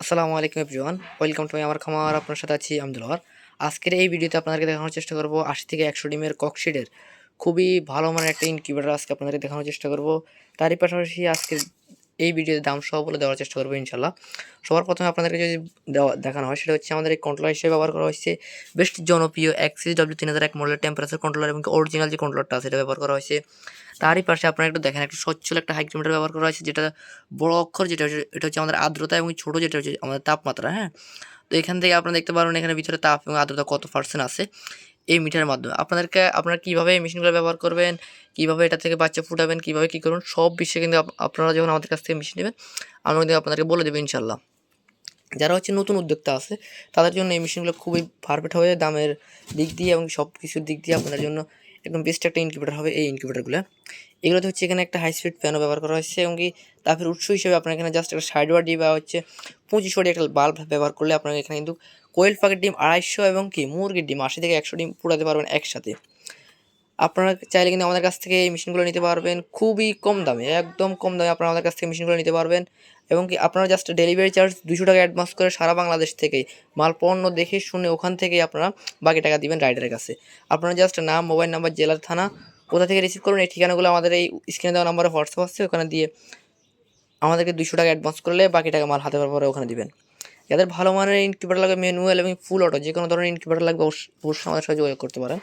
আসসালামু আলাইকুম everyone. Welcome to আমার খামার, আপনার সাথে আছি আমদুল্লাহর আজকের এই ভিডিওতে আপনাদেরকে দেখানোর চেষ্টা করব আশি থেকে একশো ডিমের ককশিডের খুবই ভালো মানের একটা ইনকিউবেটার আজকে আপনাদেরকে দেখানোর চেষ্টা করব। তারই পাশাপাশি আজকের এই ভিডিওতে দাম সহ বলে দেওয়ার চেষ্টা করব ইনশাল্লাহ সবার প্রথমে আপনাদেরকে যদি দেওয়া দেখানো হয়, সেটা হচ্ছে আমাদের এই কন্ট্রোলার হিসেবে ব্যবহার করা হয়েছে। বেশ জনপ্রিয় এক্সিস ডাব্লিউ তিন হাজার এক মডেলের টেম্পারেচার কন্ট্রোলার এবং অরিজিনাল যে কন্ট্রোলারটা সেটা ব্যবহার করা হয়েছে। তারই পাশে আপনারা একটু দেখেন, একটা সচ্ছল একটা হাইগ্রোমিটার ব্যবহার করা হয়েছে, যেটা বড় অক্ষর, যেটা হচ্ছে এটা হচ্ছে আমাদের আর্দ্রতা এবং ছোটো, যেটা হচ্ছে আমাদের তাপমাত্রা হ্যাঁ? তো এখান থেকে আপনারা দেখতে পারবেন এখানে ভিতরে তাপ এবং আর্দ্রতা কত পার্সেন্ট আছে। এই মিটারের মাধ্যমে। আপনাদেরকে আপনারা কীভাবে এই মেশিনগুলো ব্যবহার করবেন, কীভাবে এটা থেকে বাচ্চা ফুটাবেন, কীভাবে কী করুন সব বিষয়ে কিন্তু আপনারা যখন আমাদের কাছ থেকে মেশিন নেবেন, আমরা কিন্তু আপনাদেরকে বলে দেবো ইনশাল্লাহ যারা হচ্ছে নতুন উদ্যোক্তা আছে, তাদের জন্য এই মেশিনগুলো খুবই পারফেক্ট হবে দামের দিক দিয়ে এবং সব কিছুর দিক দিয়ে আপনাদের জন্য একদম বেস্ট একটা ইনকিউবেটার হবে এই ইনকিউবেটারগুলো এগুলোতে হচ্ছে এখানে একটা হাই স্পিড ফ্যানও ব্যবহার করা হয়েছে এবং কি তারপরে উৎস হিসেবে আপনার এখানে জাস্ট একটা সাইড ওয়ার্ডি বা হচ্ছে পঁচিশ ওয়ার্ডি একটা বাল্ব ব্যবহার করলে আপনার এখানে কিন্তু কোয়েল পাখির ডিম আড়াইশো এবং কি মুরগির ডিম আশি থেকে একশো ডিম পুরাতে পারবেন একসাথে। আপনারা চাইলে কিন্তু আমাদের কাছ থেকে এই মেশিনগুলো নিতে পারবেন খুবই কম দামে, একদম কম দামে আপনারা আমাদের কাছ থেকে মেশিনগুলো নিতে পারবেন এবং কি আপনারা জাস্ট ডেলিভারি চার্জ দুশো টাকা অ্যাডভান্স করে সারা বাংলাদেশ থেকেই মাল পণ্য দেখে শুনে ওখান থেকেই আপনারা বাকি টাকা দিবেন রাইডারের কাছে। আপনারা জাস্ট নাম, মোবাইল নাম্বার, জেলার থানা, কোথা থেকে রিসিভ করুন এই ঠিকানাগুলো আমাদের এই স্ক্রিনে দেওয়া নাম্বারে হোয়াটসঅ্যাপ আছে, ওখানে দিয়ে আমাদেরকে দুশো টাকা অ্যাডভান্স করলে বাকি টাকা মাল হাতে পরে ওখানে দিবেন। যাদের ভালো মানের ইনকিউবেটার লাগবে ম্যানুয়াল এবং ফুল অটো যে কোনো ধরনের ইনকিউবেটার লাগবে, অবশ্য- অবশ্যই আমাদের সাথে যোগাযোগ করতে পারেন।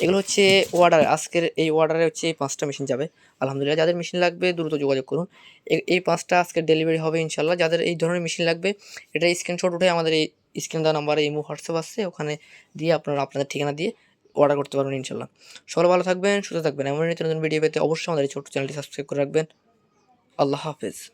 এগুলো হচ্ছে অর্ডার আজকের এই অর্ডারে হচ্ছে এই পাঁচটা মেশিন যাবে। আলহামদুলিল্লাহ, যাদের মেশিন লাগবে, দ্রুত যোগাযোগ করুন। এই পাঁচটা আজকে ডেলিভারি হবে ইনশাল্লাহ যাদের এই ধরনের মেশিন লাগবে, এটা স্ক্রিনশট উঠে আমাদের এই স্ক্রিন দেওয়া নাম্বারে ইমো হোয়াটসঅ্যাপ আসছে ওখানে দিয়ে আপনারা আপনাদের ঠিকানা দিয়ে অর্ডার করতে পারবেন ইনশাল্লাহ সবাই ভালো থাকবেন, সুস্থ থাকবেন। এমন নিত্য নতুন ভিডিও পেতে অবশ্যই আমাদের এই ছোট্ট চ্যানেলটি সাবস্ক্রাইব করে রাখবেন। Allah hafız.